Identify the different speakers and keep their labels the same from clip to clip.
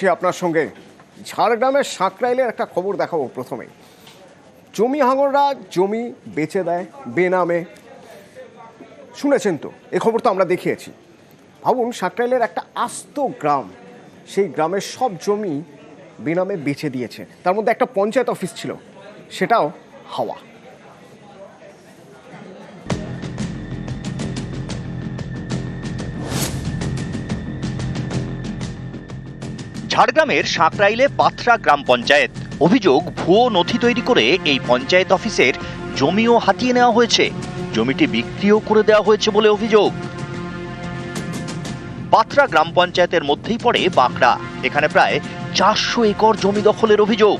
Speaker 1: রয়েছি আপনার সঙ্গে, ঝাড়গ্রামের সাঁকরাইলের একটা খবর দেখাবো প্রথমে জমি হাঙররা জমি বেচে দেয়, বেনামে। শুনেছেন তো, এ খবর তো আমরা দেখিয়েছি। ভাবুন, সাঁকরাইলের একটা আস্ত গ্রাম, সেই গ্রামের সব জমি বেনামে বেচে দিয়েছে। তার মধ্যে একটা পঞ্চায়েত অফিস ছিল, সেটাও হাওয়া।
Speaker 2: ঝাড়গ্রামের সাঁকরাইলে পাথরা গ্রাম পঞ্চায়েত। অভিযোগ, ভুয়ো নথি তৈরি করে এই পঞ্চায়েত অফিসের জমিও হাতিয়ে নেওয়া হয়েছে। জমিটি বিক্রিও করে দেওয়া হয়েছে বলে অভিযোগ। পাথরা গ্রাম পঞ্চায়েতের মধ্যেই পড়ে বাঁকড়া। এখানে প্রায় চারশো একর জমি দখলের অভিযোগ।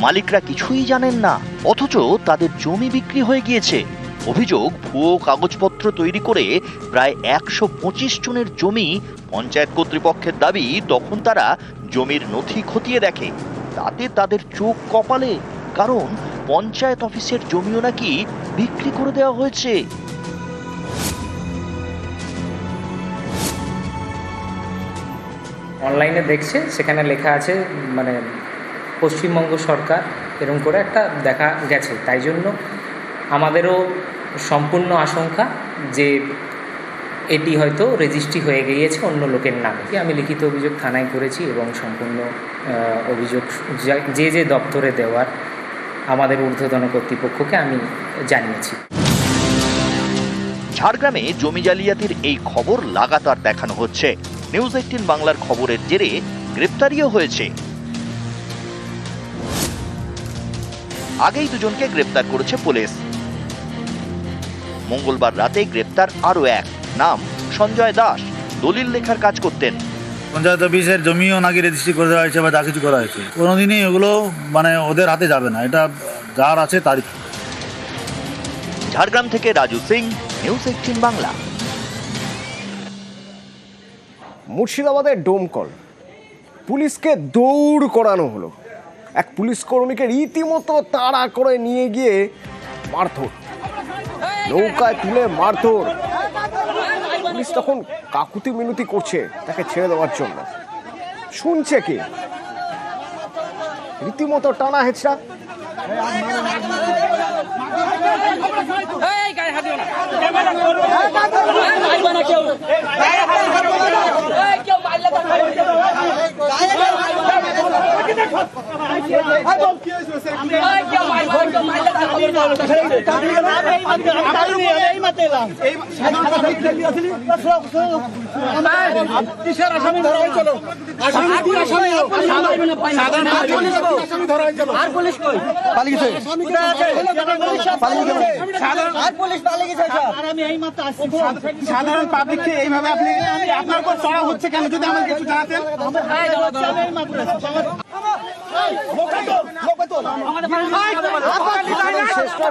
Speaker 2: মালিকরা কিছুই জানেন না, অথচ তাদের জমি বিক্রি হয়ে গিয়েছে। অভিযোগ, ভুয়ো কাগজপত্র তৈরি করে প্রায় একশো পঁচিশ জনের জমি পঞ্চায়েত কর্তৃপক্ষের দাবি, তখন তারা জমির নথি খতিয়ে দেখে, তাতে তাদের চোখ কপালে, কারণ পঞ্চায়েত অফিসের জমিও নাকি বিক্রি করে দেওয়া হয়েছে।
Speaker 3: অনলাইনে দেখছে, সেখানে লেখা আছে মানে পশ্চিমবঙ্গ সরকার এরকম করে একটা দেখা গেছে। তাই জন্য আমাদেরও সম্পূর্ণ আশঙ্কা যে এটি হয়তো রেজিস্ট্রি হয়ে গিয়েছে অন্য লোকের নামে। আমি লিখিত অভিযোগ থানায় করেছি এবং সম্পূর্ণ অভিযোগ যে যে দপ্তরে দেওয়ার আমাদের ঊর্ধ্বতন কর্তৃপক্ষকে আমি জানিয়েছি।
Speaker 2: ঝাড়গ্রামে জমি জালিয়াতির এই খবর লাগাতার দেখানো হচ্ছে। নিউজ এইটিন বাংলার খবরের জেরে গ্রেপ্তারিও হয়েছে। আগেই দুজনকে গ্রেপ্তার করেছে পুলিশ। মঙ্গলবার রাতে গ্রেপ্তার আরও এক। নাম সঞ্জয় দাস। দলিল লেখার কাজ করতেন।
Speaker 4: পঞ্চায়েত অফিসের জমিও নাকি রেজিস্ট্রি করে দেওয়া হয়েছে বা যা কিছু করা হয়েছে। কোনোদিনই এগুলো মানে ওদের হাতে যাবে না। এটা যার আছে তারই।
Speaker 2: ঝাড়গ্রাম থেকে রাজু সিং নিউজ এইটিন বাংলা।
Speaker 1: মুর্শিদাবাদের ডোমকল। পুলিশকে দৌড় করানো হলো। এক পুলিশ কর্মীকে রীতিমতো তাড়া করে নিয়ে গিয়ে মারধর। নৌকায় তুলে মারধর। পুলিশ তখন কাকুতি মিনতি করছে তাকে ছেড়ে দেওয়ার জন্য। শুনছে কি? রীতিমতো টানা হেঁচড়া।
Speaker 5: এই গায়ে হাত না। কেউ
Speaker 6: সাধারণ পাবলিককে এইভাবে আপনি আপনার উপর চড়া হচ্ছে কেন? যদি আমাকে কিছু জানাতেন।
Speaker 5: এই দাঁড়াও, দাঁড়াও।
Speaker 1: শেষটা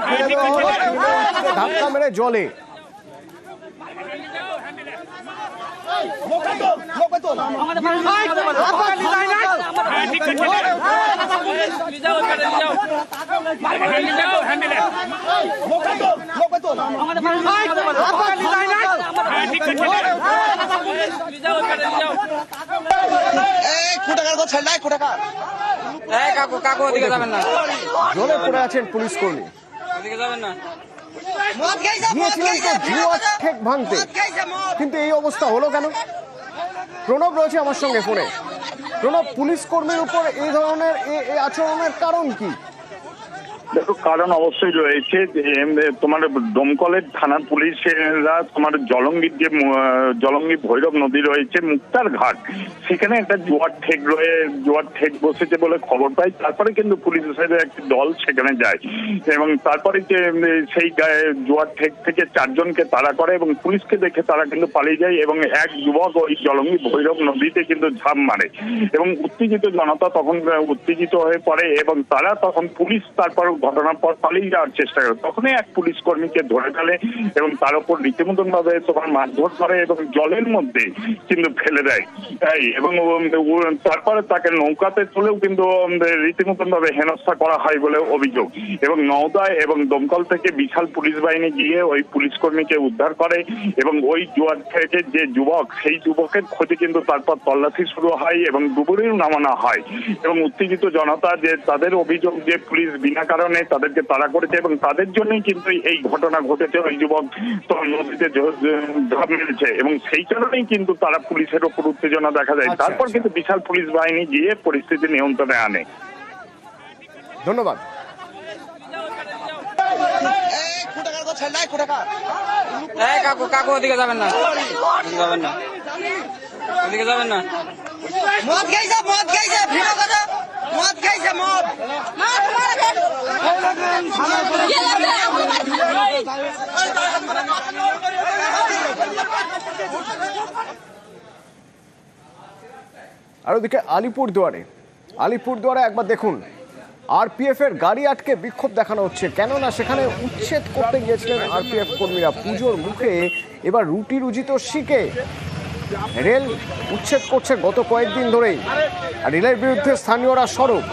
Speaker 1: জলে
Speaker 5: কাকু কাকু ওদিকে যাবেন না।
Speaker 1: জলে পড়ে আছেন পুলিশ কর্মী।
Speaker 5: ওদিকে যাবেন না।
Speaker 1: গিয়েছিলেন তো জুয়া ঠেক ভাঙতে। কিন্তু এই অবস্থা হলো কেন? প্রণব রয়েছে আমার সঙ্গে ফোনে। প্রণব পুলিশ কর্মীর উপর এই ধরনের আচরণের কারণ কি?
Speaker 7: দেখো, কারণ অবশ্যই রয়েছে তোমার দমকলের থানার পুলিশেরা তোমার জলঙ্গির যে জলঙ্গি ভৈরব নদী রয়েছে, মুক্তার ঘাট, সেখানে একটা জোয়ার ঠেক রয়ে, জোয়ার ঠেক বসেছে বলে খবর পাই। তারপরে কিন্তু পুলিশের একটি দল সেখানে যায় এবং তারপরে যে সেই জোয়ার ঠেক থেকে চারজনকে তাড়া করে এবং পুলিশকে দেখে তারা কিন্তু পালিয়ে যায় এবং এক যুবক ওই জলঙ্গি ভৈরব নদীতে কিন্তু ঝাঁপ মারে এবং উত্তেজিত জনতা তখন, উত্তেজিত হয়ে পড়ে এবং তারা তখন পুলিশ তারপর ঘটনার পর পালিয়ে যাওয়ার চেষ্টা করে। তখনই এক পুলিশ কর্মীকে ধরে ফেলে এবং তার উপর রীতিমতন ভাবে তোমার মারধর করে এবং জলের মধ্যে কিন্তু ফেলে দেয়। এবং তারপরে তাকে নৌকাতে তুলেও কিন্তু রীতিমতন ভাবে হেনস্থা করা হয় বলে অভিযোগ। এবং নওদায় এবং দমকল থেকে বিশাল পুলিশ বাহিনী গিয়ে ওই পুলিশ কর্মীকে উদ্ধার করে এবং ওই জুয়ার থেকে যে যুবক, সেই যুবকের খোঁজে কিন্তু তারপর তল্লাশি শুরু হয় এবং ডুবুরিও নামানো হয়। এবং উত্তেজিত জনতা যে তাদের অভিযোগ যে পুলিশ বিনা কারণে তাদেরকে তাড়া করেছে এবং তাদের জন্যই কিন্তু এই ঘটনা ঘটেছে। ওই যুবক তো নদীতে ঝাঁপ মেরেছে এবং সেই কারণেই কিন্তু তারা পুলিশের ওপর উত্তেজনা দেখা যায়।
Speaker 1: আচ্ছা,
Speaker 7: তারপর
Speaker 1: আচ্ছা।
Speaker 7: কিন্তু বিশাল পুলিশ বাহিনী গিয়ে পরিস্থিতি নিয়ন্ত্রণে আনে।
Speaker 1: ধন্যবাদ।
Speaker 8: কাকু কাকু ওদিকে যাবেন না। যাবেন না। ওদিকে যাবেন না।
Speaker 5: মদ খাইছে মদ খাইছে ভিডিও করো মদ খাইছে, মদ।
Speaker 1: আর ওদিকে আলিপুরদুয়ারে। আলিপুরদুয়ারে একবার দেখুন, আরপিএফ এর গাড়ি আটকে বিক্ষোভ দেখানো হচ্ছে। কেননা সেখানে উচ্ছেদ করতে গিয়েছিলেন আরপিএফ কর্মীরা। পুজোর মুখে এবার রুটি রুজিত শিখে। রেল উচ্ছেদ করছে গত কয়েকদিন ধরেই আর রেলের বিরুদ্ধে স্থানীয়রা সরব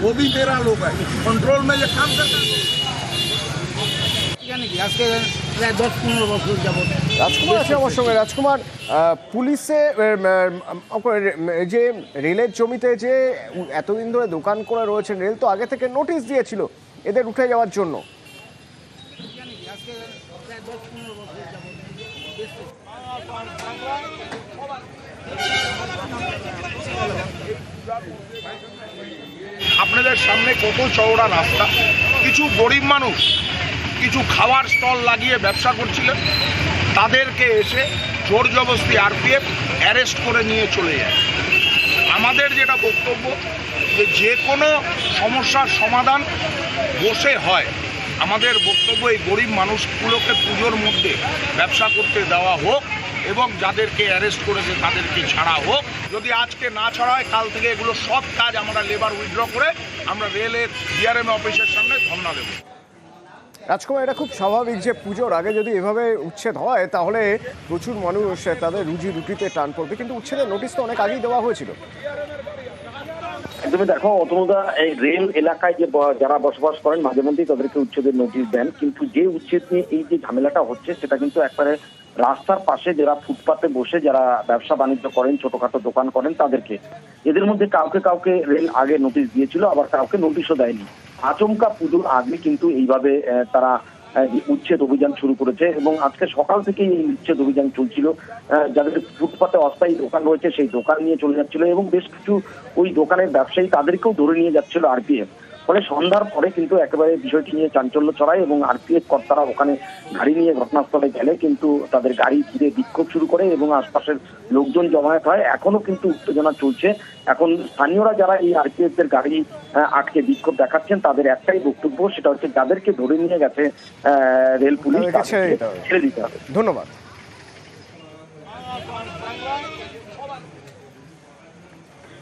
Speaker 6: वो भी मेरा लोग है कंट्रोल में ये काम करता है আজকে প্রায় দশ পনেরো বছর যাবত
Speaker 1: রাজকুমার আছে আমার সঙ্গে রাজকুমার পুলিশে যে রেলের জমিতে যে এতদিন ধরে দোকান করে রয়েছে রেল তো আগে থেকে নোটিশ দিয়েছিল এদের উঠে যাওয়ার জন্য।
Speaker 9: আপনাদের সামনে কত চওড়া রাস্তা। কিছু গরিব মানুষ কিছু খাওয়ার স্টল লাগিয়ে ব্যবসা করছিলেন। তাদেরকে এসে জোর জবস্তি আরপিএফ অ্যারেস্ট করে নিয়ে চলে যায়। আমাদের যেটা বক্তব্য যে যে কোনো সমস্যার সমাধান বসে হয়। আমাদের বক্তব্য এই গরিব মানুষগুলোকে পুজোর মধ্যে ব্যবসা করতে দেওয়া হোক এবং যাদেরকে অ্যারেস্ট করেছে তাদেরকে ছাড়া হোক। যদি আজকে না ছাড়া হয় কাল থেকে এগুলো সব কাজ আমরা লেবার উইথড্র করে আমরা রেলের ডিআরএম অফিসের সামনে ধর্ণা দেবো।
Speaker 1: রাজকুমার, এটা খুব স্বাভাবিক যে পুজোর আগে যদি এভাবে উচ্ছেদ হয়, তাহলে প্রচুর মানুষ তাদের রুজি রুটিতে টান পড়বে। কিন্তু উচ্ছেদের নোটিশ তো অনেক আগেই দেওয়া হয়েছিল।
Speaker 10: একদমই দেখো, অতনুদা, এই রেল এলাকায় যে যারা বসবাস করেন, মাঝে মধ্যেই তাদেরকে উচ্ছেদের নোটিশ দেন। কিন্তু যে উচ্ছেদ নিয়ে এই যে ঝামেলাটা হচ্ছে, সেটা কিন্তু একবারে রাস্তার পাশে যারা ফুটপাতে বসে যারা ব্যবসা বাণিজ্য করেন, ছোটখাটো দোকান করেন, তাদেরকে। এদের মধ্যে কাউকে কাউকে রেল আগে নোটিশ দিয়েছিল, আবার কাউকে নোটিশও দেয়নি। আচমকা পুজোর আগে কিন্তু এইভাবে তারা উচ্ছেদ অভিযান শুরু করেছে এবং আজকে সকাল থেকেই এই উচ্ছেদ অভিযান চলছিল। যাদের ফুটপাতে অস্থায়ী দোকান রয়েছে সেই দোকান নিয়ে চলে যাচ্ছিল এবং বেশ কিছু ওই দোকানের ব্যবসায়ী তাদেরকেও ধরে নিয়ে যাচ্ছিল আরপিএফ। ফলে সন্ধ্যার পরে কিন্তু একেবারে বিষয়টি নিয়ে চাঞ্চল্য ছড়ায় এবং আরপিএফ কর্তারা ওখানে গাড়ি নিয়ে ঘটনাস্থলে গেলে কিন্তু তাদের গাড়ি ঘিরে বিক্ষোভ শুরু করে এবং আশপাশের লোকজন জমায়েত হয়। এখনও কিন্তু উত্তেজনা চলছে। এখন স্থানীয়রা যারা এই আরপিএফ এর গাড়ি আটকে বিক্ষোভ দেখাচ্ছেন তাদের একটাই বক্তব্য সেটা হচ্ছে যাদেরকে ধরে নিয়ে গেছে আহ, রেল পুলিশ।
Speaker 1: ছেড়ে দিতে হবে। ধন্যবাদ।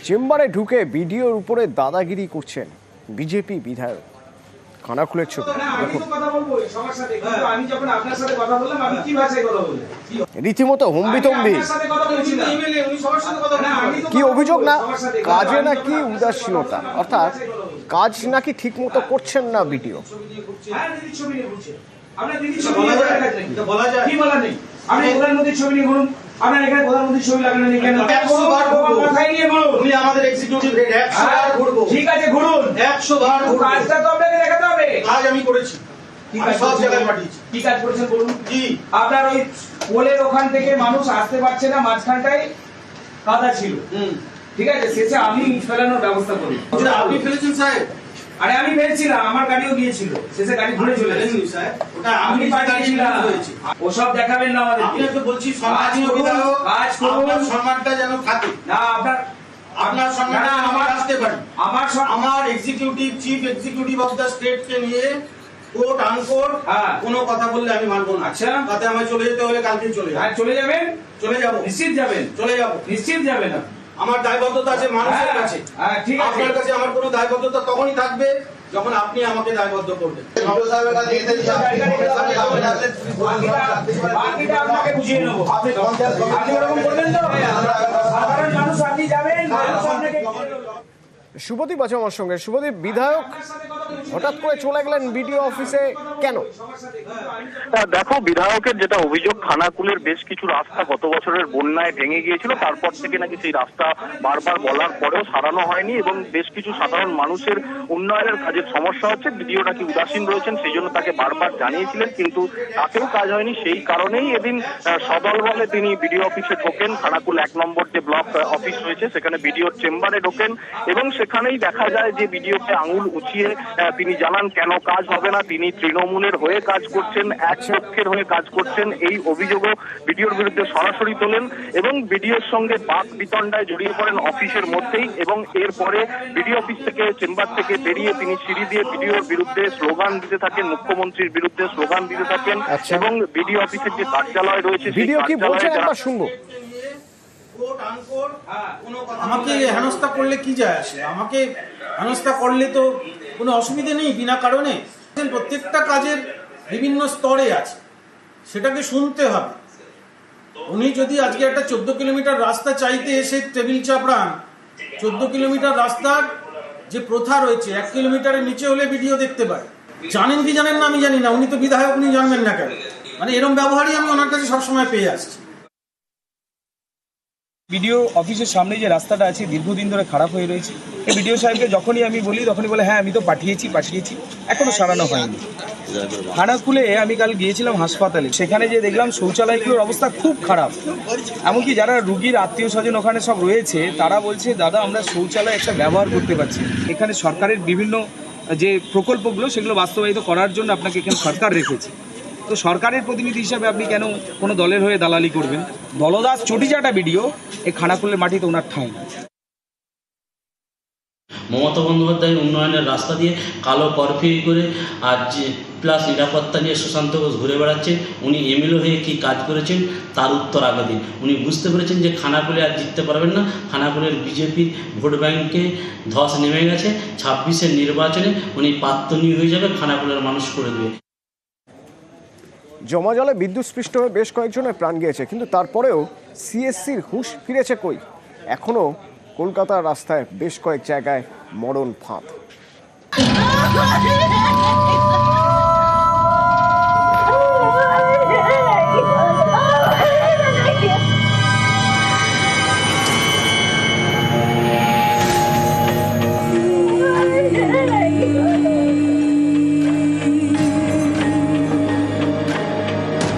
Speaker 1: চেম্বারে ঢুকে বিডিওর উপরে দাদাগিরি করছেন। বিজেপি বিধায়ক। কানা খুলের ছবি দেখুন।
Speaker 6: কথা বলব সবার সাথে কিন্তু আমি যখন আপনার সাথে কথা বললাম আমি কি ভাষায় কথা বললাম?
Speaker 1: রীতিমতো হম্বিতম্বি
Speaker 6: কথা বলছি
Speaker 1: কি অভিযোগ না? কাজে নাকি উদাসীনতা? অর্থাৎ কাজ নাকি ঠিক মতো করছেন না বিডিও?
Speaker 6: হ্যাঁ বলা যায় কি বলা নেই আপনি প্রধানমন্ত্রীর ছবি নিয়ে ঘুরুন। আপনার এখানে প্রধানমন্ত্রীর ছবি লাগানো মাথায় নিয়ে ঘুরুন
Speaker 11: আমাদের এক্সিকিউটিভ হেড একশো বার ঘুরবো।
Speaker 6: ঠিক আছে ঘুরুন।
Speaker 11: একশো বার
Speaker 6: কিন্তু
Speaker 11: ঘুরবো।
Speaker 6: কাজটা তো আপনাকে দেখাতে হবে।
Speaker 11: কাজ আমি করেছি। সব জায়গায় পাঠিয়েছি।
Speaker 6: কি কাজ করেছেন বলুন?
Speaker 11: জি
Speaker 6: আপনার ওই পোলের ওখান থেকে মানুষ আসতে পারছে না মাঝখানটায় কাদা ছিল।
Speaker 11: হুম।
Speaker 6: ঠিক আছে শেষে আমি ফেলানোর ব্যবস্থা করি।
Speaker 11: আপনি ফেলেছেন সাহেব।
Speaker 6: আরে আমি ফেলছিলাম আমার গাড়িও গিয়েছিল। শেষে গাড়ি ঘুরে চলে গেছে।
Speaker 11: সাহেব ওটা
Speaker 6: আমি পাঠিয়েছিলাম।
Speaker 11: হয়েছে
Speaker 6: ওসব দেখাবেন না আমাদের
Speaker 11: আপনাকে বলছি সম্মানীয়
Speaker 6: করুন,
Speaker 11: বিধায়ক
Speaker 6: কাজ করুন।
Speaker 11: সম্মানটা যেন থাকে।
Speaker 6: না আপনার
Speaker 11: আপনার
Speaker 6: না,
Speaker 11: আমার আসতে পারি।
Speaker 6: আমার
Speaker 11: আমার executive chief executive of the স্টেটকে নিয়ে কোর্ট আনকোর্ট
Speaker 6: হ্যাঁ।
Speaker 11: কোনো কথা বললে আমি মানবো না।
Speaker 6: আচ্ছা।
Speaker 11: তাতে আমায় চলে যেতে হলে কালকেই চলে
Speaker 6: হ্যাঁ চলে যাবেন?
Speaker 11: চলে যাব।
Speaker 6: নিশ্চিত যাবেন?
Speaker 11: চলে যাব।
Speaker 6: নিশ্চিত যাবেন আপনি।
Speaker 11: আমার দায়বদ্ধতা আছে মানুষের
Speaker 6: হ্যাঁ,
Speaker 11: কাছে।
Speaker 6: হ্যাঁ, ঠিক আছে।
Speaker 11: আপনার কাছে আমার কোনো দায়বদ্ধতা তখনই থাকবে যখন আপনি আমাকে দায়বদ্ধ করবেন। সাহেবের কাছে যেতে
Speaker 6: বাকিটা- বাকিটা আপনাকে বুঝিয়ে নেব। আপনি আপনি ওরকম করবেন তো? সাধারণ মানুষ আপনি যাবেন মানুষ আপনাকে
Speaker 1: শুভদীপ আছে আমার সঙ্গে। শুভদীপ বিধায়ক? হঠাৎ করে চলে গেলেন বিডিও অফিসে কেন?
Speaker 12: দেখো, বিধায়কের যেটা অভিযোগ, খানাকুলের বেশ কিছু রাস্তা গত বছরের বন্যায় ভেঙে গিয়েছিল। তারপর থেকে নাকি সেই রাস্তা বারবার বলার পরেও সারানো হয়নি এবং বেশ কিছু সাধারণ মানুষের উন্নয়নের কাজের সমস্যা হচ্ছে। বিডিও নাকি উদাসীন রয়েছেন, সেই জন্য তাকে বারবার জানিয়েছিলেন, কিন্তু তাতেও কাজ হয়নি। সেই কারণেই এদিন সদল বলে তিনি বিডিও অফিসে ঢোকেন। খানাকুল এক নম্বর যে ব্লক অফিস রয়েছে, সেখানে বিডিওর চেম্বারে ঢোকেন এবং সেখানেই দেখা যায় যে বিডিওকে আঙুল উঁচিয়ে তিনি জানান কেন কাজ হবে না। তিনি তৃণমূলের হয়ে কাজ করছেন এক পক্ষের হয়ে কাজ করছেন। এই অভিযোগও বিডিওর বিরুদ্ধে সরাসরি তোলেন এবং বিডিওর সঙ্গে বাক বিতণ্ডায় জড়িয়ে পড়েন অফিসের মধ্যেই এবং এরপরে বিডিও অফিস থেকে চেম্বার থেকে বেরিয়ে তিনি সিঁড়ি দিয়ে বিডিওর বিরুদ্ধে স্লোগান দিতে থাকেন মুখ্যমন্ত্রীর বিরুদ্ধে স্লোগান দিতে থাকেন
Speaker 1: আচ্ছা।
Speaker 12: এবং বিডিও অফিসের যে কার্যালয় রয়েছে সেই
Speaker 1: ভিডিও কি বলছেন
Speaker 12: কার্যালয়ে
Speaker 1: একবার শুনব।
Speaker 11: আমাকে হেনস্থা করলে কি যায় আসে? আমাকে হেনস্থা করলে তো কোনো অসুবিধে নেই, বিনা কারণে। প্রত্যেকটা কাজের বিভিন্ন স্তরে আছে। সেটাকে শুনতে হবে। উনি যদি আজকে একটা চোদ্দ কিলোমিটার রাস্তা চাইতে এসে টেবিল চাপড়ান, চোদ্দ কিলোমিটার রাস্তার যে প্রথা রয়েছে, এক কিলোমিটারের নিচে হলে ভিডিও দেখতে পায়। জানেন কি জানেন না আমি জানি না, উনি তো বিধায়ক, উনি জানবেন না কেন? মানে এরকম ব্যবহারই আমি ওনার কাছে সবসময় পেয়ে আসছি।
Speaker 6: বিডিও অফিসের সামনে যে রাস্তাটা আছে দীর্ঘদিন ধরে খারাপ হয়ে রয়েছে, এই বিডিও সাহেবকে যখনই আমি বলি, তখনই বলে হ্যাঁ আমি তো পাঠিয়েছি পাঠিয়েছি। এখনও সারানো হয়নি। খানাকুলে আমি কাল গিয়েছিলাম হাসপাতালে, সেখানে যে দেখলাম শৌচালয়গুলোর অবস্থা খুব খারাপ। এমনকি যারা রুগীর আত্মীয় স্বজন ওখানে সব রয়েছে, তারা বলছে, দাদা, আমরা শৌচালয় একটা ব্যবহার করতে পারছি। এখানে সরকারের বিভিন্ন যে প্রকল্পগুলো, সেগুলো বাস্তবায়িত করার জন্য আপনাকে এখানে সরকার রেখেছে। তো সরকারের প্রতিনিধি হিসাবে আপনি কেন কোনো দলের হয়ে দালালি করবেন? দলদাস চটিচাটা ভিডিও এই খানাকুলের মাটিতে ওনার ঠাঁই না
Speaker 13: মমতা বন্দ্যোপাধ্যায়ের উন্নয়নের রাস্তা দিয়ে কালো করফিউ করে আর যে প্লাস নিরাপত্তা নিয়ে সুশান্ত ঘোষ ঘুরে বেড়াচ্ছেন উনি এমএলএ হয়ে কী কাজ করেছেন তার উত্তর আগে দিন। উনি বুঝতে পেরেছেন যে খানাকুলে আর জিততে পারবেন না। খানাকুলের বিজেপির ভোট ব্যাংকে ধস নেমে গেছে। ছাব্বিশের নির্বাচনে উনি পাত্তনীয় হয়ে যাবে, খানাকুলের মানুষ করে দেবে
Speaker 1: জমা জলে বিদ্যুৎস্পৃষ্ট হয়ে বেশ কয়েকজনের প্রাণ গিয়েছে, কিন্তু তারপরেও সিএসসির হুঁশ ফিরেছে কই? এখনও কলকাতার রাস্তায় বেশ কয়েক জায়গায় মরণ ফাঁদ।